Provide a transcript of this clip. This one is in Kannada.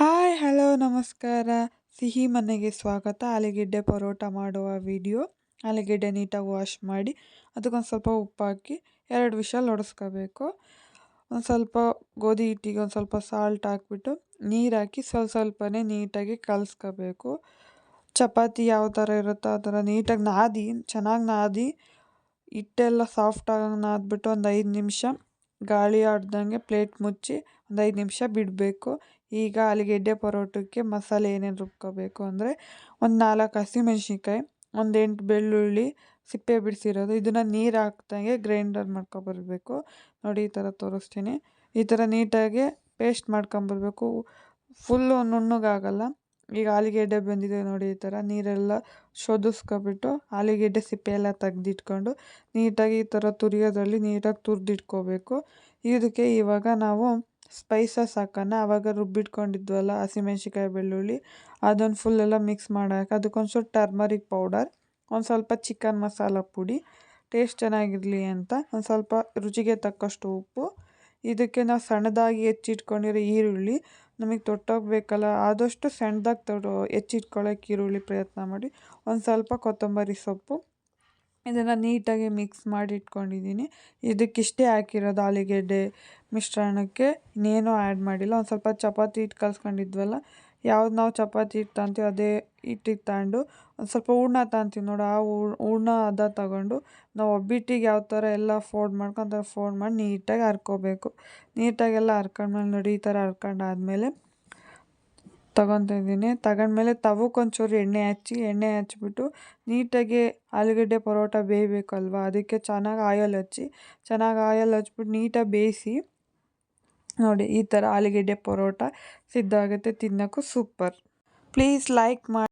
ಹಾಯ್, ಹಲೋ, ನಮಸ್ಕಾರ. ಸಿಹಿ ಮನೆಗೆ ಸ್ವಾಗತ. ಆಲೂಗೆಡ್ಡೆ ಪರೋಟ ಮಾಡುವ ವಿಡಿಯೋ. ಆಲೂಗೆಡ್ಡೆ ನೀಟಾಗಿ ವಾಶ್ ಮಾಡಿ, ಅದಕ್ಕೊಂದು ಸ್ವಲ್ಪ ಉಪ್ಪು ಹಾಕಿ ಎರಡು ವಿಷಲ್ ಹೊಡೆಸ್ಕೋಬೇಕು ಒಂದು ಸ್ವಲ್ಪ ಗೋಧಿ ಹಿಟ್ಟಿಗೆ ಒಂದು ಸ್ವಲ್ಪ ಸಾಲ್ಟ್ ಹಾಕ್ಬಿಟ್ಟು, ನೀರು ಹಾಕಿ ಸ್ವಲ್ಪ ಸ್ವಲ್ಪನೇ ನೀಟಾಗಿ ಕಲಸ್ಕೋಬೇಕು. ಚಪಾತಿ ಯಾವ ಥರ ಇರುತ್ತೋ ಆ ಥರ ನೀಟಾಗಿ ನಾದಿ, ಚೆನ್ನಾಗಿ ನಾದಿ. ಹಿಟ್ಟೆಲ್ಲ ಸಾಫ್ಟ್ ಆಗಂಗೆ ನಾದ್ಬಿಟ್ಟು ಒಂದು ಐದು ನಿಮಿಷ ಗಾಳಿ ಆಡ್ದಂಗೆ ಪ್ಲೇಟ್ ಮುಚ್ಚಿ, ಒಂದು ಐದು ನಿಮಿಷ ಬಿಡಬೇಕು. ಈಗ ಆಲೂಗೆಡ್ಡೆ ಪರೋಟಕ್ಕೆ ಮಸಾಲೆ ಏನೇನು ರುಬ್ಕೋಬೇಕು ಅಂದರೆ ಒಂದು ನಾಲ್ಕು ಹಸಿಮೆಣ್ಸಿನ್ಕಾಯಿ, ಒಂದು ಎಂಟು ಬೆಳ್ಳುಳ್ಳಿ, ಸಿಪ್ಪೆ ಬಿಡಿಸಿರೋದು. ಇದನ್ನು ನೀರು ಹಾಕ್ದಂಗೆ ಗ್ರೈಂಡರ್ ಮಾಡ್ಕೊಬರ್ಬೇಕು. ನೋಡಿ, ಈ ಥರ ತೋರಿಸ್ತೀನಿ. ಈ ಥರ ನೀಟಾಗಿ ಪೇಸ್ಟ್ ಮಾಡ್ಕೊಂಬರ್ಬೇಕು. ಫುಲ್ಲು ನುಣ್ಣಗಾಗಲ್ಲ. ಈಗ ಆಲೂಗೆಡ್ಡೆ ಬಂದಿದೆ ನೋಡಿ, ಈ ಥರ ನೀರೆಲ್ಲ ಶೋಧಿಸ್ಕೊಬಿಟ್ಟು ಆಲೂಗೆಡ್ಡೆ ಸಿಪ್ಪೆ ಎಲ್ಲ ತೆಗ್ದಿಟ್ಕೊಂಡು ನೀಟಾಗಿ ಈ ಥರ ತುರಿಯೋದ್ರಲ್ಲಿ ನೀಟಾಗಿ ತುರಿದಿಟ್ಕೋಬೇಕು. ಇದಕ್ಕೆ ಇವಾಗ ನಾವು ಸ್ಪೈಸಸ್ ಹಾಕೋಣ ಆವಾಗ ರುಬ್ಬಿಟ್ಕೊಂಡಿದ್ವಲ್ಲ ಹಸಿಮೆಣ್ಸಿಕಾಯಿ ಬೆಳ್ಳುಳ್ಳಿ ಅದನ್ನು ಫುಲ್ಲೆಲ್ಲ ಮಿಕ್ಸ್ ಮಾಡೋಕೆ ಅದಕ್ಕೊಂದು ಸ್ವಲ್ಪ ಟರ್ಮರಿಕ್ ಪೌಡರ್ ಒಂದು ಸ್ವಲ್ಪ ಚಿಕನ್ ಮಸಾಲ ಪುಡಿ ಟೇಸ್ಟ್ ಚೆನ್ನಾಗಿರಲಿ ಅಂತ ಒಂದು ಸ್ವಲ್ಪ ರುಚಿಗೆ ತಕ್ಕಷ್ಟು ಉಪ್ಪು, ಇದಕ್ಕೆ ನಾವು ಸಣ್ಣದಾಗಿ ಹೆಚ್ಚಿಟ್ಕೊಂಡಿರೋ ಈರುಳ್ಳಿ, ನಮಗೆ ತೊಟ್ಟೋಗ್ಬೇಕಲ್ಲ ಆದಷ್ಟು ಸಣ್ಣದಾಗಿ ತೊಡೋ ಹೆಚ್ಚಿಟ್ಕೊಳ್ಳೋಕೆ ಈರುಳ್ಳಿ ಪ್ರಯತ್ನ ಮಾಡಿ, ಒಂದು ಸ್ವಲ್ಪ ಕೊತ್ತಂಬರಿ ಸೊಪ್ಪು ಇದನ್ನು ನೀಟಾಗಿ ಮಿಕ್ಸ್ ಮಾಡಿ ಇಟ್ಕೊಂಡಿದ್ದೀನಿ ಇದಕ್ಕಿಷ್ಟೇ ಹಾಕಿರೋದು ಆಲೂಗೆಡ್ಡೆ ಮಿಶ್ರಣಕ್ಕೆ ಇನ್ನೇನೂ ಆ್ಯಡ್ ಮಾಡಿಲ್ಲ. ಒಂದು ಸ್ವಲ್ಪ ಚಪಾತಿ ಹಿಟ್ಟು ಕಲ್ಸ್ಕೊಂಡಿದ್ವಲ್ಲ, ಯಾವ್ದು ನಾವು ಚಪಾತಿ ಹಿಟ್ಟು ತಗೊಂತೀವಿ ಅದೇ ಹಿಟ್ಟಿಗೆ ತಗೊಂಡು ಒಂದು ಸ್ವಲ್ಪ ಹೂರ್ಣ ತಗೊಂತೀವಿ ನೋಡು, ಆ ಹೂರ್ಣ ಅದ ತಗೊಂಡು ನಾವು ಒಬ್ಬಿಟ್ಟಿಗೆ ಯಾವ ಥರ ಎಲ್ಲ ಫೋಲ್ಡ್ ಮಾಡ್ಕೊಂಡು ಫೋಲ್ಡ್ ಮಾಡಿ ನೀಟಾಗಿ ಹರ್ಕೋಬೇಕು. ನೀಟಾಗೆಲ್ಲ ಹರ್ಕೊಂಡ್ಮೇಲೆ ನೋಡಿ ಈ ಥರ ಹರ್ಕೊಂಡಾದ್ಮೇಲೆ ತಗೊತಾ ಇದ್ದೀನಿ ತಗೊಂಡ್ಮೇಲೆ ತವಕ್ಕೊಂಚೂರು ಎಣ್ಣೆ ಹಚ್ಚಿ, ಎಣ್ಣೆ ಹಚ್ಬಿಟ್ಟು ನೀಟಾಗಿ ಆಲೂಗಡ್ಡೆ ಪರೋಟ ಬೇಯಬೇಕಲ್ವ? ಅದಕ್ಕೆ ಚೆನ್ನಾಗಿ ಆಯಲ್ ಹಚ್ಚಿ, ಚೆನ್ನಾಗಿ ಆಯಲ್ ಹಚ್ಬಿಟ್ಟು ನೀಟಾಗಿ ಬೇಯಿಸಿ ನೋಡಿ, ಈ ಥರ ಆಲೂಗಡ್ಡೆ ಪರೋಟ ಸಿದ್ಧ ಆಗುತ್ತೆ ತಿನ್ನೋಕ್ಕೂ ಸೂಪರ್. ಪ್ಲೀಸ್ ಲೈಕ್ ಮಾಡಿ.